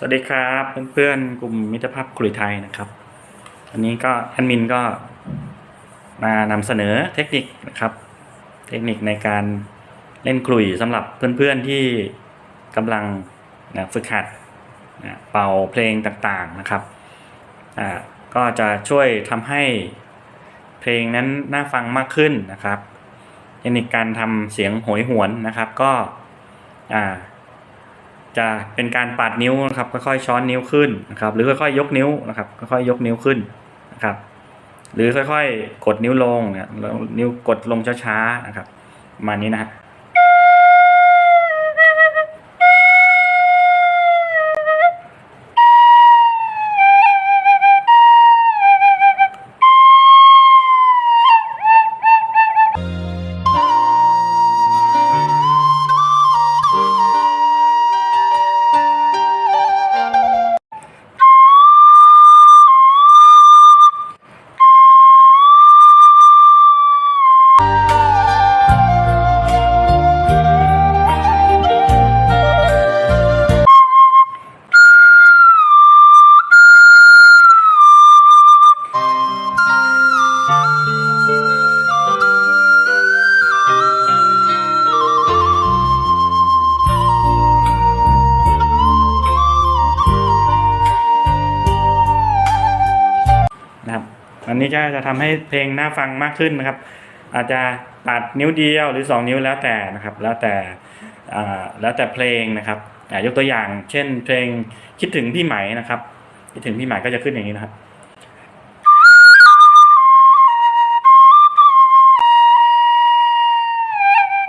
สวัสดีครับเพื่อนๆกลุ่มมิตรภาพคุยไทยนะครับอันนี้ก็แอดมินก็มานำเสนอเทคนิคนะครับ เทคนิคในการเล่นกลุ่ยสำหรับเพื่อนๆที่กำลังนะฝึกหัดนะเป่าเพลงต่างๆนะครับอ่าก็จะช่วยทำให้เพลงนั้นน่าฟังมากขึ้นนะครับ เทคนิคการทำเสียงโหยหวนนะครับ ก็อ่า จะเป็นการปาดนิ้วนะครับค่อยๆช้อนนิ้วขึ้นนะครับ หรือค่อยๆยกนิ้วนะครับค่อยๆยกนิ้วขึ้นนะครับ หรือค่อยๆ กดนิ้วลงเนี่ยนิ้วกดลงช้าๆนะครับประมาณนี้นะฮะ นนี้จะจะทำให้เพลงน่าฟังมากขึ้นนะครับ อาจจะตัดนิ้วเดียวหรือ 2 นิ้วแล้วแต่นะครับ แล้วแต่แล้วแต่เพลงนะครับยกตัวอย่าง เช่น เพลงคิดถึงพี่ไหมนะครับคิดถึงพี่ไหมก็จะขึ้นอย่างนี้นะครับ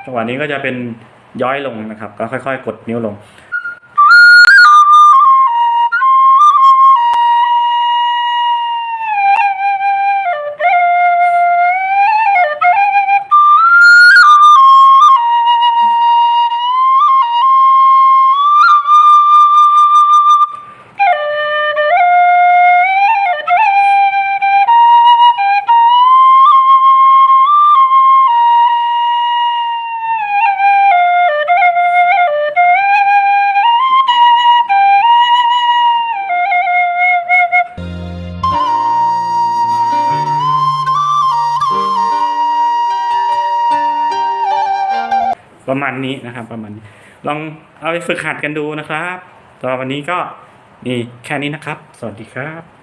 จังหวะนี้ก็จะเป็นย้อยลงนะครับ ก็ค่อย ๆ กดนิ้วลง ประมาณนี้นะครับ ประมาณนี้ ลองเอาไปฝึกหัดกันดูนะครับต่อวันนี้ก็นี่แค่นี้นะครับ สวัสดีครับ